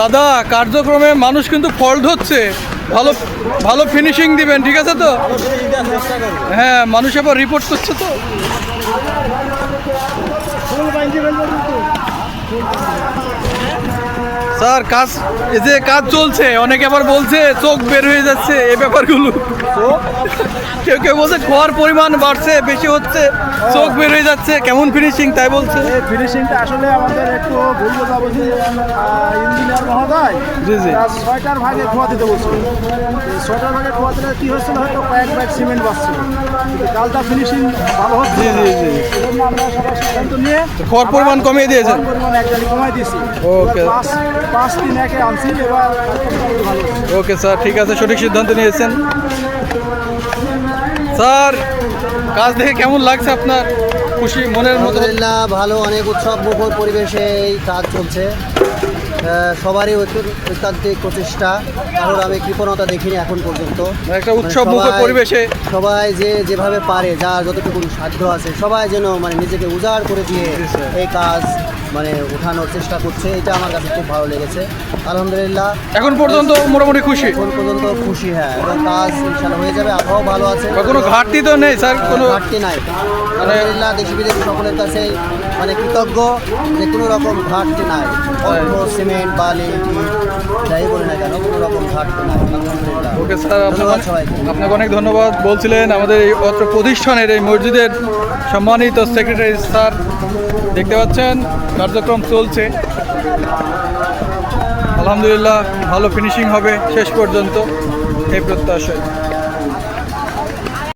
দাদা, কার্যক্রমে মানুষ কিন্তু ফল ধরছে ভালো ভালো ফিনিশিং দিবেন, ঠিক আছে তো? হ্যাঁ মানুষ আবার রিপোর্ট করছে তো। স্যার, কাজ এই যে কাজ চলছে, অনেকে আবার বলছে চোখ বের হয়ে যাচ্ছে, এই ব্যাপারগুলো। কেউ কেউ বলছে খোয়ার পরিমাণ বাড়ছে, বেশি হচ্ছে, চোখ বের হয়ে যাচ্ছে, কেমন ফিনিশিং তাই বলছে? ফিনিশিংটা আসলে আমাদের একটু ভুল কথা বলছি ইঞ্জিনিয়ার মহোদয়। জি, ছয়টার ভাগে খোয়া দিতে বলছিল। ছয়টার ভাগে খোয়া দিলে কী হচ্ছিল হয়তো কয়েক ব্যাগ সিমেন্ট বাঁচছিল। ফিনিশিং ভালো হচ্ছে জি, জি, জি। আমরা সবাই সিদ্ধান্ত নিয়ে খোয়ার পরিমাণ কমিয়ে দিয়েছেন? পরিমাণ কমাই দিয়েছি। ওকে। পাঁচ পাঁচ তিন একে আনছি এবার ওকে স্যার ঠিক আছে সঠিক সিদ্ধান্ত নিয়েছেন। স্যার কাজ দেখে কেমন লাগছে আপনার? খুশি মনের মতো? ভালো অনেক উৎসব মুখর পরিবেশে এই কাজ চলছে। সবারই ঐকান্তিক প্রচেষ্টা কারোর আমি কৃপণতা দেখিনি এখন পর্যন্ত। একটা মানে উৎসব পরিবেশে সবাই যে যেভাবে পারে যার যতটুকু সাধ্য আছে সবাই যেন মানে নিজেকে উজাড় করে দিয়ে এই কাজ মানে উঠানোর চেষ্টা করছে। এটা আমার কাছে খুব ভালো লেগেছে। আলহামদুলিল্লাহ। এখন পর্যন্ত মোটামুটি খুশি? এখন পর্যন্ত খুশি হ্যাঁ। এবং কাজ ইনশাল্লাহ হয়ে যাবে। আবহাওয়া ভালো আছে। কোনো ঘাটতি তো নেই স্যার? কোনো ঘাটতি নাই। আলহামদুলিল্লাহ দেশি বিদেশি সকলের কাছে মানে কৃতজ্ঞ যে কোনো রকম ঘাটতি নাই। অর্থ সিমেন্ট বালি যাই বলে না কেন কোনো রকম আলহামদুলিল্লাহ ওকে স্যার ধন্যবাদ আপনাকে সবাইকে। আপনাকে অনেক ধন্যবাদ। বলছিলেন আমাদের এই অত্র প্রতিষ্ঠানের এই মসজিদের সম্মানিত সেক্রেটারি স্যার দেখতে পাচ্ছেন কার্যক্রম চলছে। আলহামদুলিল্লাহ ভালো ফিনিশিং হবে শেষ পর্যন্ত এই প্রত্যাশায়।